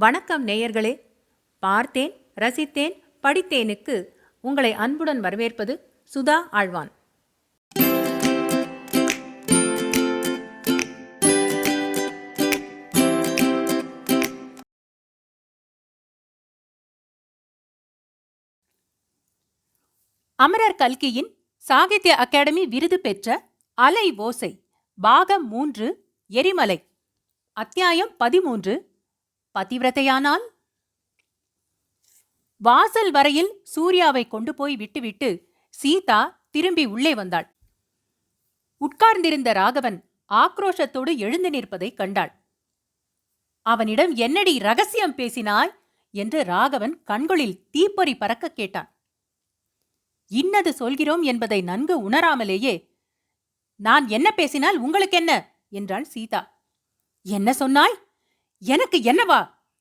வணக்கம் நேயர்களே. பார்த்தேன் ரசித்தேன் படித்தேனுக்கு உங்களை அன்புடன் வரவேற்பது சுதா ஆழ்வான். அமரர் கல்கியின் சாகித்ய அகாடமி விருது பெற்ற அலை ஓசை பாகம் மூன்று எரிமலை அத்தியாயம் பதிமூன்று பதிவிரதையானால்? வாசல் வரையில் சூர்யாவை கொண்டு போய் விட்டுவிட்டு சீதா திரும்பி உள்ளே வந்தாள். உட்கார்ந்திருந்த ராகவன் ஆக்ரோஷத்தோடு எழுந்து நிற்பதைக் கண்டாள். அவனிடம் என்னடி ரகசியம் பேசினாய்? என்று ராகவன் கண்களில் தீப்பொறி பறக்க கேட்டான். இன்னது சொல்கிறோம் என்பதை நன்கு உணராமலேயே நான் என்ன பேசினால் உங்களுக்கென்ன? என்றாள் சீதா. என்ன சொன்னாய்? எனக்கு என்னவா?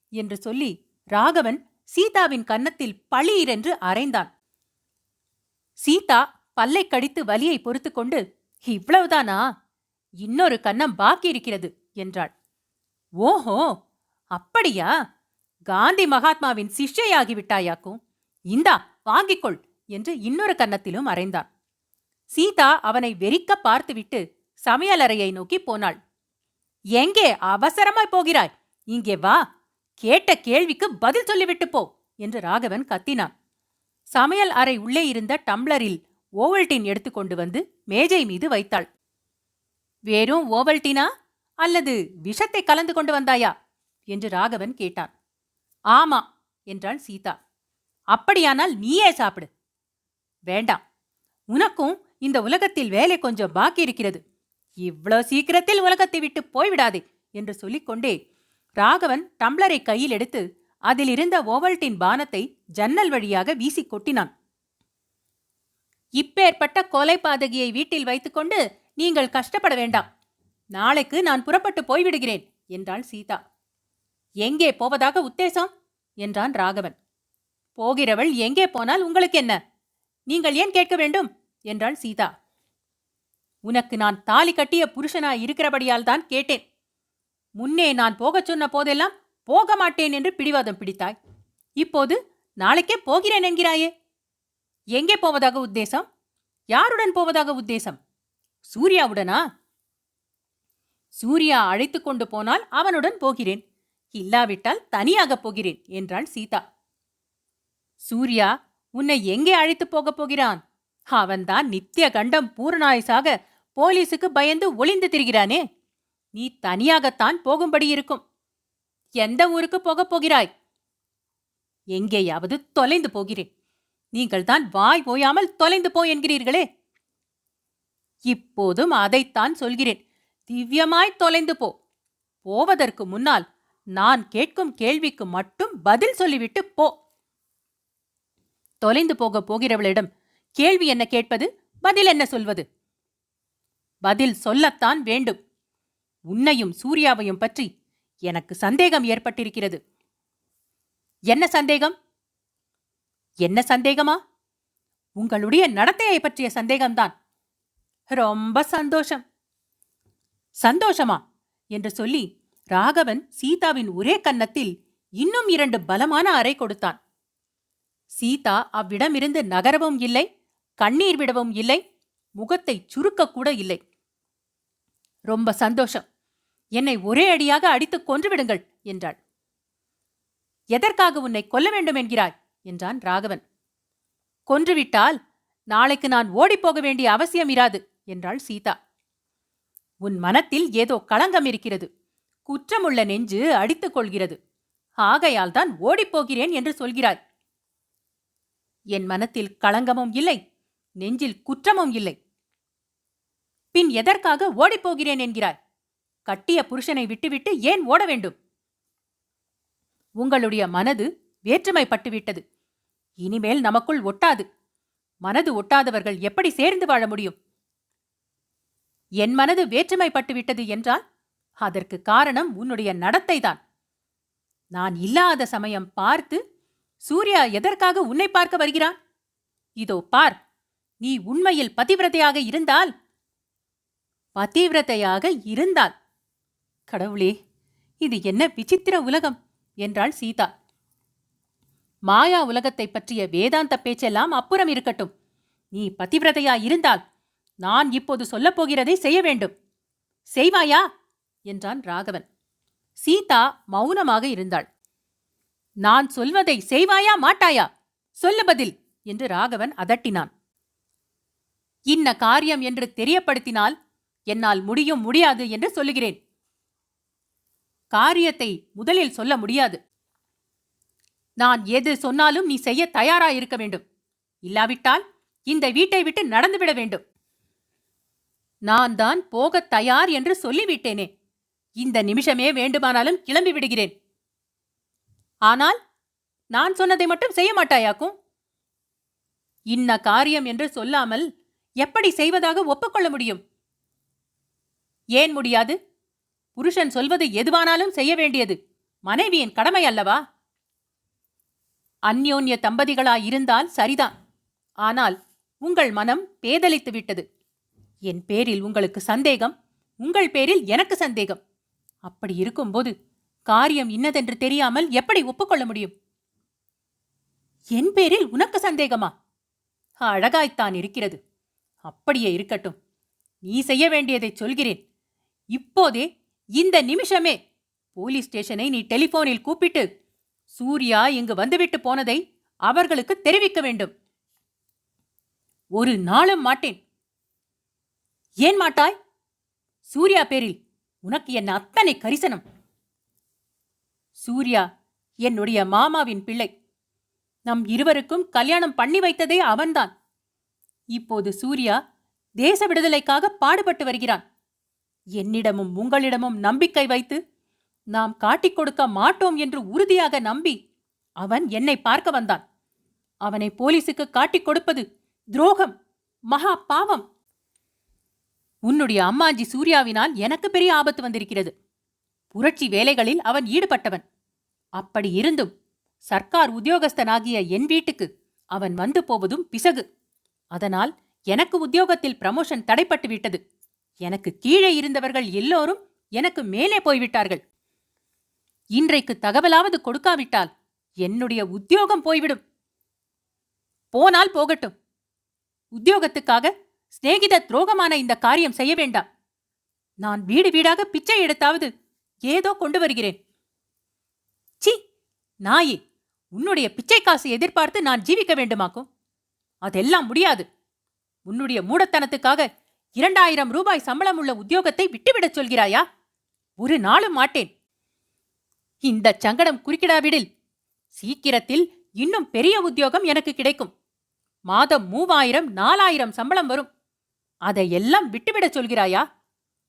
என்று சொல்லி ராகவன் சீதாவின் கன்னத்தில் பளீரென்று அரைந்தான். சீதா பல்லை கடித்து வலியை பொறுத்து கொண்டு இவ்வளவுதானா? இன்னொரு கன்னம் பாக்கி இருக்கிறது என்றாள். ஓஹோ! அப்படியா? காந்தி மகாத்மாவின் சிஷ்யையாகிவிட்டாயாக்கும். இந்தா வாங்கிக்கொள் என்று இன்னொரு கன்னத்திலும் அறைந்தான் சீதா அவனை வெறிக்க பார்த்துவிட்டு சமையலறையை நோக்கி போனாள். எங்கே அவசரமாய் போகிறாய்? இங்கே வா கேட்ட கேள்விக்கு பதில் சொல்லிவிட்டு போ என்று ராகவன் கத்தினான். சமையல் அறை உள்ளே இருந்த டம்ளரில் ஓவல்டீன் எடுத்துக்கொண்டு வந்து மேஜை மீது வைத்தாள். வேறும் ஓவல்டீனா? அல்லது விஷத்தை கலந்து கொண்டு வந்தாயா? என்று ராகவன் கேட்டான். ஆமா என்றாள் சீதா. அப்படியானால் நீயே சாப்பிடு. வேண்டாம் உனக்கும் இந்த உலகத்தில் வேலை கொஞ்சம் பாக்கி இருக்கிறது இவ்வளோ சீக்கிரத்தில் உலகத்தை விட்டு போய்விடாதே என்று சொல்லிக்கொண்டே ராகவன் டம்ளரை கையில் எடுத்து அதில் இருந்த ஓவல்டின் பானத்தை ஜன்னல் வழியாக வீசிக் கொட்டினான். இப்பேற்பட்ட கொலை பாதகியை வீட்டில் வைத்துக்கொண்டு நீங்கள் கஷ்டப்பட வேண்டாம். நாளைக்கு நான் புறப்பட்டு போய்விடுகிறேன் என்றாள் சீதா. எங்கே போவதாக உத்தேசம் என்றான் ராகவன். போகிறவள் எங்கே போனால் உங்களுக்கு என்ன? நீங்கள் ஏன் கேட்க வேண்டும் என்றாள் சீதா. உனக்கு நான் தாலி கட்டிய புருஷனாய் இருக்கிறபடியால் தான் கேட்டேன். முன்னே நான் போகச் சொன்ன போதெல்லாம் போக மாட்டேன் என்று பிடிவாதம் பிடித்தாய். இப்போது நாளைக்கே போகிறேன் என்கிறாயே. எங்கே போவதாக உத்தேசம்? யாருடன் போவதாக உத்தேசம்? சூர்யாவுடனா? சூர்யா அழைத்து கொண்டு போனால் அவனுடன் போகிறேன். இல்லாவிட்டால் தனியாகப் போகிறேன் என்றாள் சீதா. சூர்யா உன்னை எங்கே அழைத்துப் போகப் போகிறான்? அவன்தான் நித்திய கண்டம் பூரணாயுசாக போலீசுக்கு பயந்து ஒளிந்து திரிகிறானே. நீ தனியாகத்தான் போகும்படி இருக்கும். எந்த ஊருக்கு போகப் போகிறாய்? எங்கேயாவது தொலைந்து போகிறேன். நீங்கள் தான் வாய் ஓயாமல் தொலைந்து போ என்கிறீர்களே. இப்போதும் அதைத்தான் சொல்கிறேன். திவ்யமாய் தொலைந்து போ. போவதற்கு முன்னால் நான் கேட்கும் கேள்விக்கு மட்டும் பதில் சொல்லிவிட்டு போ. தொலைந்து போகப் போகிறவளிடம் கேள்வி என்ன கேட்பது? பதில் என்ன சொல்வது? பதில் சொல்லத்தான் வேண்டும். உன்னையும் சூர்யாவையும் பற்றி எனக்கு சந்தேகம் ஏற்பட்டிருக்கிறது. என்ன சந்தேகம்? என்ன சந்தேகமா? உங்களுடைய நடத்தையை பற்றிய சந்தேகம்தான். ரொம்ப சந்தோஷம். சந்தோஷமா? என்று சொல்லி ராகவன் சீதாவின் ஒரே கன்னத்தில் இன்னும் இரண்டு பலமான அறை கொடுத்தான். சீதா அவ்விடமிருந்து நகரவும் இல்லை கண்ணீர் விடவும் இல்லை முகத்தை சுருக்கக்கூட இல்லை. ரொம்ப சந்தோஷம். என்னை ஒரே அடியாக அடித்துக் கொன்றுவிடுங்கள் என்றாள். எதற்காக உன்னை கொல்ல வேண்டும் என்கிறாய்? என்றான் ராகவன். கொன்றுவிட்டால் நாளைக்கு நான் ஓடிப்போக வேண்டிய அவசியம் இராது என்றாள் சீதா. உன் மனத்தில் ஏதோ களங்கம் இருக்கிறது. குற்றமுள்ள நெஞ்சு அடித்துக் கொள்கிறது. ஆகையால் தான் ஓடிப்போகிறேன் என்று சொல்கிறாய். என் மனத்தில் களங்கமும் இல்லை நெஞ்சில் குற்றமும் இல்லை. பின் எதற்காக ஓடிப்போகிறேன் என்கிறாய்? கட்டிய புருஷனை விட்டுவிட்டு ஏன் ஓட வேண்டும்? உங்களுடைய மனது வேற்றுமைப்பட்டுவிட்டது. இனிமேல் நமக்குள் ஒட்டாது. மனது ஒட்டாதவர்கள் எப்படி சேர்ந்து வாழ முடியும்? என் மனது வேற்றுமைப்பட்டுவிட்டது என்றால் அதற்கு காரணம் உன்னுடைய நடத்தைதான். நான் இல்லாத சமயம் பார்த்து சூர்யா எதற்காக உன்னை பார்க்க வருகிறான்? இதோ பார் நீ உண்மையில் பதிவிரதையாக இருந்தால் பதிவிரதையாக இருந்தால் கடவுளே இது என்ன விசித்திர உலகம்! என்றாள் சீதா. மாயா உலகத்தைப் பற்றிய வேதாந்த பேச்செல்லாம் அப்புறம் இருக்கட்டும். நீ பதிவிரதையா இருந்தால் நான் இப்போது சொல்லப் போகிறதை செய்ய வேண்டும். செய்வாயா? என்றான் ராகவன். சீதா மௌனமாக இருந்தாள். நான் சொல்வதை செய்வாயா மாட்டாயா? சொல்ல பதில்! என்று ராகவன் அதட்டினான். இன்ன காரியம் என்று தெரியப்படுத்தினால் என்னால் முடியும் முடியாது என்று சொல்லுகிறேன். காரியத்தை முதலில் சொல்ல முடியாது. நான் எது சொன்னாலும் நீ செய்ய தயாராயிருக்க வேண்டும். இல்லாவிட்டால் இந்த வீட்டை விட்டு நடந்துவிட வேண்டும். நான் தான் போகத் தயார் என்று சொல்லிவிட்டேனே. இந்த நிமிஷமே வேண்டுமானாலும் கிளம்பி விடுகிறேன். ஆனால் நான் சொன்னதை மட்டும் செய்ய மாட்டாயாக்கும்? இன்ன காரியம் என்று சொல்லாமல் எப்படி செய்வதாக ஒப்புக்கொள்ள முடியும்? ஏன் முடியாது? புருஷன் சொல்வது எதுவானாலும் செய்ய வேண்டியது. மனைவியின் கடமை அல்லவா? அந்யோன்ய தம்பதிகளாயிருந்தால் சரிதான். ஆனால் உங்கள் மனம் பேதலித்து விட்டது. என் பேரில் உங்களுக்கு சந்தேகம் உங்கள் பேரில் எனக்கு சந்தேகம். அப்படி இருக்கும்போது காரியம் இன்னதென்று தெரியாமல் எப்படி ஒப்புக்கொள்ள முடியும்? என் பேரில் உனக்கு சந்தேகமா? அழகாய்த்தான் இருக்கிறது. அப்படியே இருக்கட்டும். நீ செய்ய வேண்டியதை சொல்கிறேன். இப்போதே இந்த நிமிஷமே போலீஸ் ஸ்டேஷனை நீ டெலிபோனில் கூப்பிட்டு சூர்யா இங்கு வந்துவிட்டு போனதை அவர்களுக்கு தெரிவிக்க வேண்டும். ஒரு நாளும் மாட்டேன். ஏன் மாட்டாய்? சூர்யா பேரில் உனக்கு என்ன அத்தனை கரிசனம்? சூர்யா என்னுடைய மாமாவின் பிள்ளை. நம் இருவருக்கும் கல்யாணம் பண்ணி வைத்ததே அவன்தான். இப்போது சூர்யா தேச விடுதலைக்காக பாடுபட்டு வருகிறான். என்னிடமும் உங்களிடமும் நம்பிக்கை வைத்து நாம் காட்டிக் கொடுக்க மாட்டோம் என்று உறுதியாக நம்பி அவன் என்னை பார்க்க வந்தான். அவனை போலீசுக்கு காட்டிக் கொடுப்பது துரோகம் மகா பாவம். உன்னுடைய அம்மாஞ்சி சூர்யாவினால் எனக்கு பெரிய ஆபத்து வந்திருக்கிறது. புரட்சி வேலைகளில் அவன் ஈடுபட்டவன். அப்படி இருந்தும் சர்க்கார் உத்தியோகஸ்தனாகிய என் வீட்டுக்கு அவன் வந்து போவதும் பிசகு. அதனால் எனக்கு உத்தியோகத்தில் ப்ரமோஷன் தடைப்பட்டு விட்டது எனக்கு கீழே இருந்தவர்கள் எல்லோரும் எனக்கு மேலே போய்விட்டார்கள். இன்றைக்கு தகவலாவது கொடுக்காவிட்டால் என்னுடைய உத்தியோகம் போய்விடும். போனால் போகட்டும். உத்தியோகத்துக்காக சிநேகித துரோகமான இந்த காரியம் செய்ய வேண்டாம். நான் வீடு வீடாக பிச்சை எடுத்தாவது ஏதோ கொண்டு வருகிறேன். சி நாயே! உன்னுடைய பிச்சை காசு எதிர்பார்த்து நான் ஜீவிக்க வேண்டுமாக்கும்? அதெல்லாம் முடியாது. உன்னுடைய மூடத்தனத்துக்காக இரண்டாயிரம் ரூபாய் சம்பளம் உள்ள உத்தியோகத்தை விட்டுவிடச் சொல்கிறாயா? ஒரு நாளும் மாட்டேன். இந்த சங்கடம் குறுக்கிடாவிடில் சீக்கிரத்தில் இன்னும் பெரிய உத்தியோகம் எனக்கு கிடைக்கும். மாதம் மூவாயிரம் நாலாயிரம் சம்பளம் வரும். அதையெல்லாம் விட்டுவிடச் சொல்கிறாயா?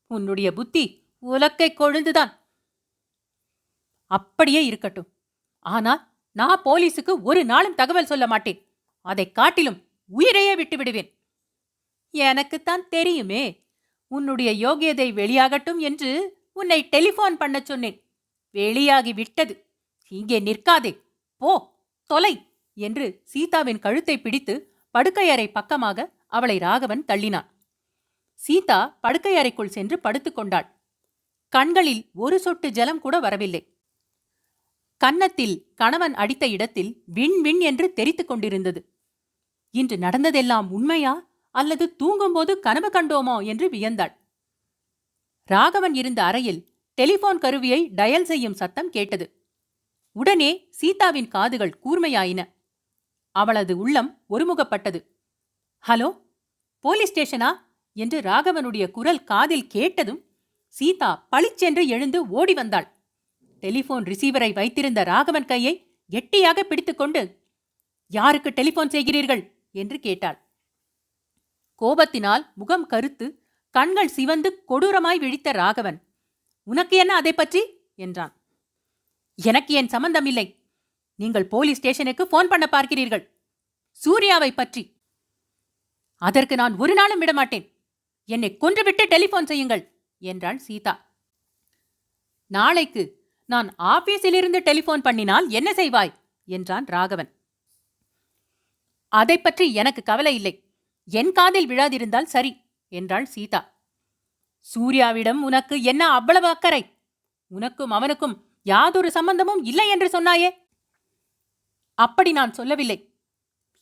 உன்னுடைய புத்தி உலக்கை கொழுந்துதான். அப்படியே இருக்கட்டும். ஆனால் நான் போலீஸுக்கு ஒரு நாளும் தகவல் சொல்ல மாட்டேன். அதைக் காட்டிலும் உயிரையே விட்டு விடுவேன் எனக்குத்தான் தெரியுமே. உன்னுடைய யோகியதை வெளியாகட்டும் என்று உன்னை டெலிஃபோன் பண்ணச் சொன்னேன். வெளியாகி விட்டது. இங்கே நிற்காதே. போ தொலை என்று சீதாவின் கழுத்தை பிடித்து படுக்கையறை பக்கமாக அவளை ராகவன் தள்ளினான். சீதா படுக்கையறைக்குள் சென்று படுத்துக்கொண்டாள் கண்களில் ஒரு சொட்டு ஜலம் கூட வரவில்லை. கன்னத்தில் கணவன் அடித்த இடத்தில் விண் விண் என்று தெரித்துக் கொண்டிருந்தது. இன்று நடந்ததெல்லாம் உண்மையா? அல்லது தூங்கும்போது கனவு கண்டோமோ என்று வியந்தாள். ராகவன் இருந்த அறையில் டெலிபோன் கருவியை டயல் செய்யும் சத்தம் கேட்டது. உடனே சீதாவின் காதுகள் கூர்மையாயின. அவளது உள்ளம் ஒருமுகப்பட்டது. Hello police ஸ்டேஷனா? என்று ராகவனுடைய குரல் காதில் கேட்டதும் சீதா பளிச்சென்று எழுந்து ஓடி வந்தாள். டெலிபோன் ரிசீவரை வைத்திருந்த ராகவன் கையை கெட்டியாக பிடித்துக்கொண்டு யாருக்கு டெலிபோன் செய்கிறீர்கள்? என்று கேட்டாள். கோபத்தினால் முகம் கருத்து கண்கள் சிவந்து கொடூரமாய் விழித்த ராகவன் உனக்கு என்ன அதை பற்றி? என்றான். எனக்கு என் சம்பந்தம் இல்லை நீங்கள் போலீஸ் ஸ்டேஷனுக்கு போன் பண்ண பார்க்கிறீர்கள். சூர்யாவை பற்றி. அதற்கு நான் ஒரு நாளும் விடமாட்டேன். என்னை கொன்றுவிட்டு டெலிபோன் செய்யுங்கள் என்றாள் சீதா. நாளைக்கு நான் ஆபீஸிலிருந்து டெலிபோன் பண்ணினால் என்ன செய்வாய்? என்றான் ராகவன். அதை பற்றி எனக்கு கவலை இல்லை. என் காதில் விழாதிருந்தால் சரி என்றாள் சீதா. சூர்யாவிடம் உனக்கு என்ன அவ்வளவு அக்கறை? உனக்கும் அவனுக்கும் யாதொரு சம்பந்தமும் இல்லை என்று சொன்னாயே? அப்படி நான் சொல்லவில்லை.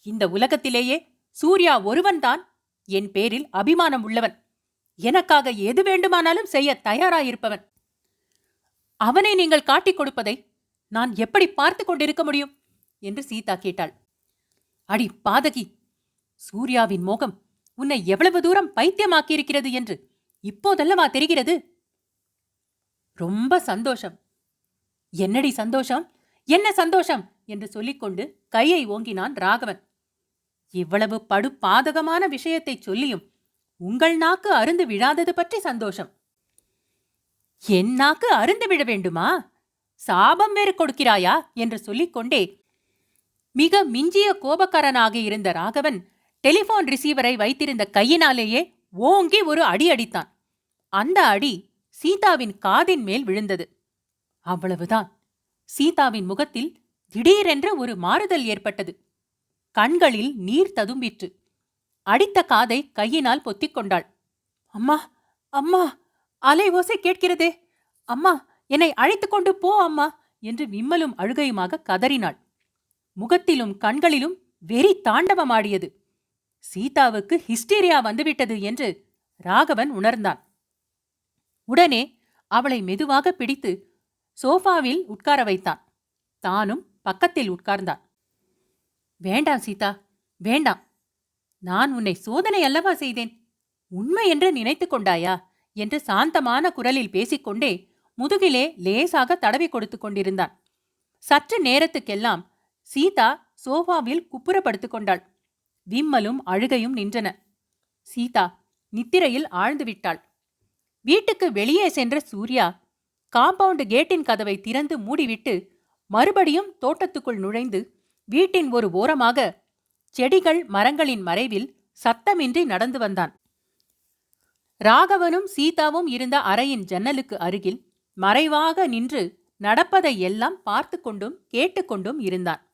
இந்த உலகத்திலேயே சூர்யா ஒருவன்தான் என் பேரில் அபிமானம் உள்ளவன். எனக்காக எது வேண்டுமானாலும் செய்ய தயாராயிருப்பவன். அவனை நீங்கள் காட்டிக் கொடுப்பதை நான் எப்படி பார்த்து கொண்டிருக்க முடியும்? என்று சீதா கேட்டாள். அடி பாதகி சூர்யாவின் மோகம் உன்னை எவ்வளவு தூரம் பைத்தியமாக்கியிருக்கிறது என்று இப்போதல்லவா தெரிகிறது? ரொம்ப சந்தோஷம். என்னடி சந்தோஷம்? என்ன சந்தோஷம்? என்று சொல்லிக்கொண்டு கையை ஓங்கினான் ராகவன். இவ்வளவு படு பாதகமான விஷயத்தை சொல்லியும் உங்கள் நாக்கு அருந்து விழாதது பற்றி சந்தோஷம். என் நாக்கு அருந்து விழ வேண்டுமா? சாபம் வேறு கொடுக்கிறாயா? என்று சொல்லிக்கொண்டே மிக மிஞ்சிய கோபக்காரனாக இருந்த ராகவன் டெலிபோன் ரிசீவரை வைத்திருந்த கையினாலேயே ஓங்கி ஒரு அடி அடித்தான். அந்த அடி சீதாவின் காதின் மேல் விழுந்தது. அவ்வளவுதான். சீதாவின் முகத்தில் திடீரென்று ஒரு மாறுதல் ஏற்பட்டது. கண்களில் நீர் ததும்பிற்று. அடித்த காதை கையினால் பொத்திக் கொண்டாள். அம்மா அம்மா அலை ஓசை கேட்கிறதே. அம்மா என்னை அழைத்துக் கொண்டு போ அம்மா என்று விம்மலும் அழுகையுமாக கதறினாள். முகத்திலும் கண்களிலும் வெறி தாண்டவமாடியது. சீதாவுக்கு ஹிஸ்டீரியா வந்துவிட்டது என்று ராகவன் உணர்ந்தான். உடனே அவளை மெதுவாக பிடித்து சோஃபாவில் உட்கார வைத்தான். தானும் பக்கத்தில் உட்கார்ந்தான். வேண்டாம் சீதா வேண்டாம். நான் உன்னை சோதனை அல்லவா செய்தேன்? உண்மை என்று நினைத்துக் கொண்டாயா? என்று சாந்தமான குரலில் பேசிக்கொண்டே முதுகிலே லேசாக தடவி கொடுத்துக் கொண்டிருந்தான். சற்று நேரத்துக்கெல்லாம் சீதா சோஃபாவில் குப்புறப்படுத்துக் கொண்டாள். விம்மலும் அழுகையும் நின்றன. சீதா நித்திரையில் ஆழ்ந்து விட்டாள். வீட்டுக்கு வெளியே சென்ற சூர்யா காம்பவுண்ட் கேட்டின் கதவை திறந்து மூடிவிட்டு மறுபடியும் தோட்டத்துக்குள் நுழைந்து வீட்டின் ஒரு ஓரமாக செடிகள் மரங்களின் மறைவில் சத்தமின்றி நடந்து வந்தான். ராகவனும் சீதாவும் இருந்த அறையின் ஜன்னலுக்கு அருகில் மறைவாக நின்று நடப்பதை எல்லாம் பார்த்து கொண்டும் கேட்டுக்கொண்டும் இருந்தான்.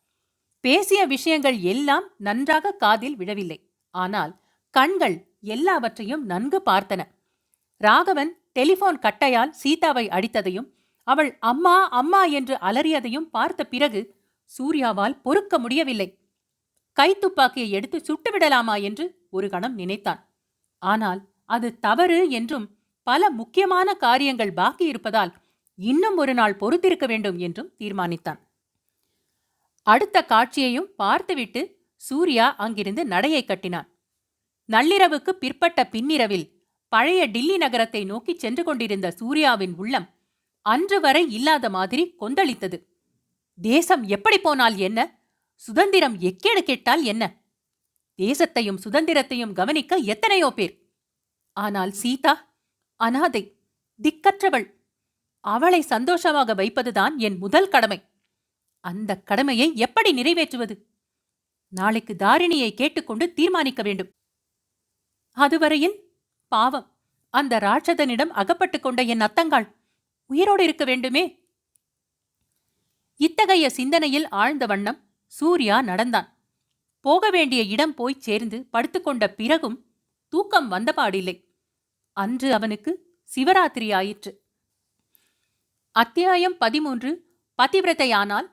பேசிய விஷயங்கள் எல்லாம் நன்றாக காதில் விழவில்லை. ஆனால் கண்கள் எல்லாவற்றையும் நன்கு பார்த்தன. ராகவன் டெலிபோன் கட்டையால் சீதாவை அடித்ததையும் அவள் அம்மா அம்மா என்று அலறியதையும் பார்த்த பிறகு சூர்யாவால் பொறுக்க முடியவில்லை. கைத்துப்பாக்கியை எடுத்து சுட்டுவிடலாமா என்று ஒரு கணம் நினைத்தான். ஆனால் அது தவறு என்றும் பல முக்கியமான காரியங்கள் பாக்கி இருப்பதால் இன்னும் ஒரு நாள் பொறுத்திருக்க வேண்டும் என்றும் தீர்மானித்தான். அடுத்த காட்சியையும் பார்த்துவிட்டு சூர்யா அங்கிருந்து நடையை கட்டினான். நள்ளிரவுக்கு பிற்பட்ட பின்னிரவில் பழைய டில்லி நகரத்தை நோக்கிச் சென்று கொண்டிருந்த சூர்யாவின் உள்ளம் அன்று வரை இல்லாத மாதிரி கொந்தளித்தது. தேசம் எப்படி போனால் என்ன? சுதந்திரம் எக்கேடு கேட்டால் என்ன? தேசத்தையும் சுதந்திரத்தையும் கவனிக்க எத்தனையோ பேர். ஆனால் சீதா அனாதை திக்கற்றவள். அவளை சந்தோஷமாக வைப்பதுதான் என் முதல் கடமை. அந்த கடமையை எப்படி நிறைவேற்றுவது? நாளைக்கு தாரிணியை கேட்டுக்கொண்டு தீர்மானிக்க வேண்டும். அதுவரையில் பாவம் அந்த ராட்சதனிடம் அகப்பட்டுக் கொண்ட என் அத்தங்காள் உயிரோடு இருக்க வேண்டுமே? இத்தகைய சிந்தனையில் ஆழ்ந்த வண்ணம் சூர்யா நடந்தான். போக வேண்டிய இடம் போய்ச் சேர்ந்து படுத்துக்கொண்ட பிறகும் தூக்கம் வந்தபாடில்லை. அன்று அவனுக்கு சிவராத்திரி ஆயிற்று. அத்தியாயம் பதிமூன்று பதிவிரதையானால்